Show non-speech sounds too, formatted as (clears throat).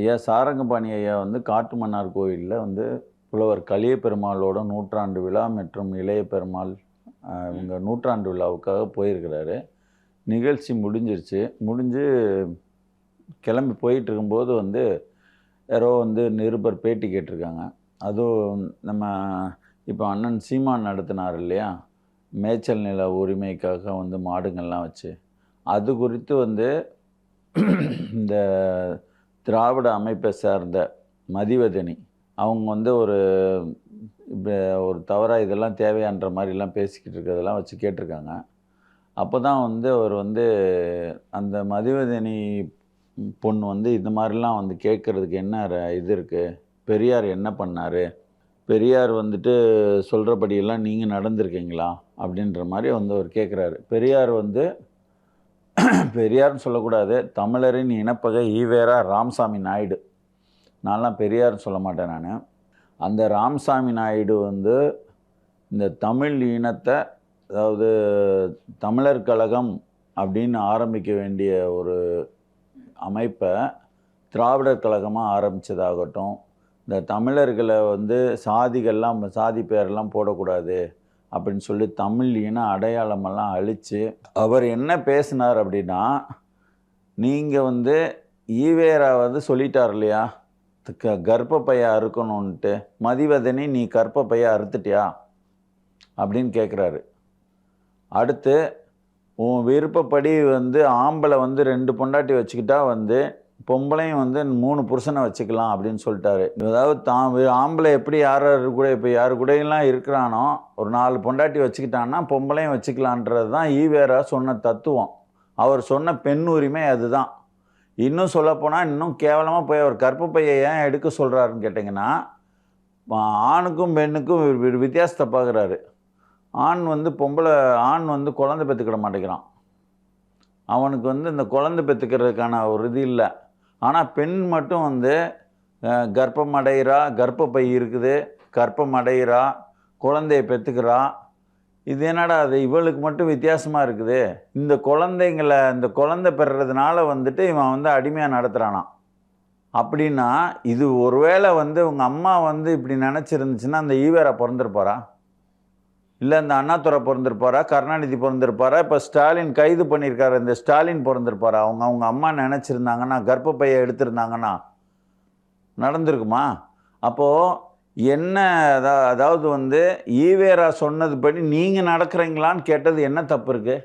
ஐயா சாரங்கபாணி ஐயா வந்து காட்டுமன்னார் கோயிலில் வந்து புலவர் கலிய பெருமாளோட நூற்றாண்டு விழா மற்றும் இளைய பெருமாள் இவங்க நூற்றாண்டு விழாவுக்காக போயிருக்கிறாரு. நிகழ்ச்சி முடிஞ்சிருச்சு. முடிஞ்சு கிளம்பி போயிட்டு இருக்கும்போது வந்து யாரோ வந்து நிருபர் பேட்டி கேட்டிருக்காங்க. அதுவும் நம்ம இப்போ அண்ணன் சீமான் நடத்தினார் இல்லையா? மேய்ச்சல் நில உரிமைக்காக வந்து மாடுங்கள்லாம் வச்சு. அது குறித்து வந்து இந்த திராவிட அமைப்பை சார்ந்த மதிவதனி அவங்க வந்து ஒரு ஒரு தவறாக இதெல்லாம் தேவையான்ற மாதிரிலாம் பேசிக்கிட்டு இருக்கிறதெல்லாம் வச்சு கேட்டிருக்காங்க. அப்போ தான் வந்து அவர் வந்து அந்த மதிவதனி பொண்ணு வந்து இந்த மாதிரிலாம் வந்து கேட்குறதுக்கு என்ன ர- இது இருக்குது பெரியார் என்ன பண்ணார்? பெரியார் வந்துட்டு சொல்கிறபடியெல்லாம் நீங்கள் நடந்திருக்கீங்களா? அப்படின்ற மாதிரி வந்து அவர் கேட்குறாரு. பெரியார் வந்து (clears throat) பெரியார்னு சொல்லக்கூடாது. தமிழரின் இனப்பகை ஈவேரா ராமசாமி நாயுடு. நான்லாம் பெரியார்னு சொல்ல மாட்டேன் நான். அந்த ராமசாமி நாயுடு வந்து இந்த தமிழ் இனத்தை அதாவது தமிழர் கழகம் அப்படின்னு ஆரம்பிக்க வேண்டிய ஒரு அமைப்பை திராவிடர் கழகமாக ஆரம்பித்ததாகட்டும் இந்த தமிழர்களை வந்து சாதிகள்லாம் சாதி பேரெல்லாம் போடக்கூடாது. அப்படின்னு சொல்லி தமிழ் இன அடையாளமெல்லாம் அழித்து அவர் என்ன பேசினார் அப்படின்னா நீங்கள் வந்து ஈவேரா வந்து சொல்லிட்டார் இல்லையா? க கர்ப்பப்பையா அறுக்கணுன்ட்டு மதிவதனி நீ கர்ப்பப்பைய அறுத்துட்டியா? அப்படின்னு கேட்குறாரு அடுத்து உன் விருப்பப்படி வந்து ஆம்பளை வந்து ரெண்டு பொண்டாட்டி வச்சுக்கிட்டா வந்து பொம்பளையும் வந்து மூணு புருஷனை வச்சுக்கலாம் அப்படின்னு சொல்லிட்டாரு. அதாவது தான் ஆம்பளை எப்படி யார் யார் கூட இப்போ யார் கூடயெல்லாம் இருக்கிறானோ ஒரு நாலு பொண்டாட்டி வச்சுக்கிட்டான்னா பொம்பளையும் வச்சுக்கலான்றது தான் ஈவேரா சொன்ன தத்துவம். அவர் சொன்ன பெண் உரிமை அதுதான். இன்னும் சொல்லப்போனால் இன்னும் கேவலமாக போய் அவர் கற்பப்பையை ஏன் எடுக்க சொல்கிறாருன்னு கேட்டிங்கன்னா ஆணுக்கும் பெண்ணுக்கும் வித்தியாசத்தை பார்க்குறாரு ஆண் வந்து பொம்பளை ஆண் வந்து குழந்தை பெற்றுக்கிட மாட்டேங்கிறான். அவனுக்கு வந்து இந்த குழந்தை பெற்றுக்கிறதுக்கான ஒரு இது இல்லை. ஆனால் பெண் மட்டும் வந்து கர்ப்பம் அடைகிறா கர்ப்பப்பை இருக்குது கர்ப்பம் அடைகிறா குழந்தைய பெற்றுக்கிறா இது என்னடா அது இவளுக்கு மட்டும் வித்தியாசமாக இருக்குது. இந்த குழந்தைங்களை இந்த குழந்தை பெறுறதுனால வந்துட்டு இவன் வந்து அடிமையாக நடத்துகிறானாம் அப்படின்னா இது ஒருவேளை வந்து உங்கள் அம்மா வந்து இப்படி நினச்சிருந்துச்சுன்னா அந்த ஈவேரா பிறந்திருப்பாரா? இல்லை இந்த அண்ணாதுரை பிறந்திருப்பாரா? கருணாநிதி பிறந்திருப்பாரா? இப்போ ஸ்டாலின் கைது பண்ணியிருக்காரு இந்த ஸ்டாலின் பிறந்திருப்பாரா? அவங்க அவங்க அம்மா நினச்சிருந்தாங்கன்னா கர்ப்பப்பையை எடுத்திருந்தாங்கன்னா நடந்திருக்குமா? அப்போது என்ன அதா- அதாவது வந்து ஈவேரா சொன்னது படி நீங்கள் நடக்கிறீங்களான்னு கேட்டது என்ன தப்பு இருக்குது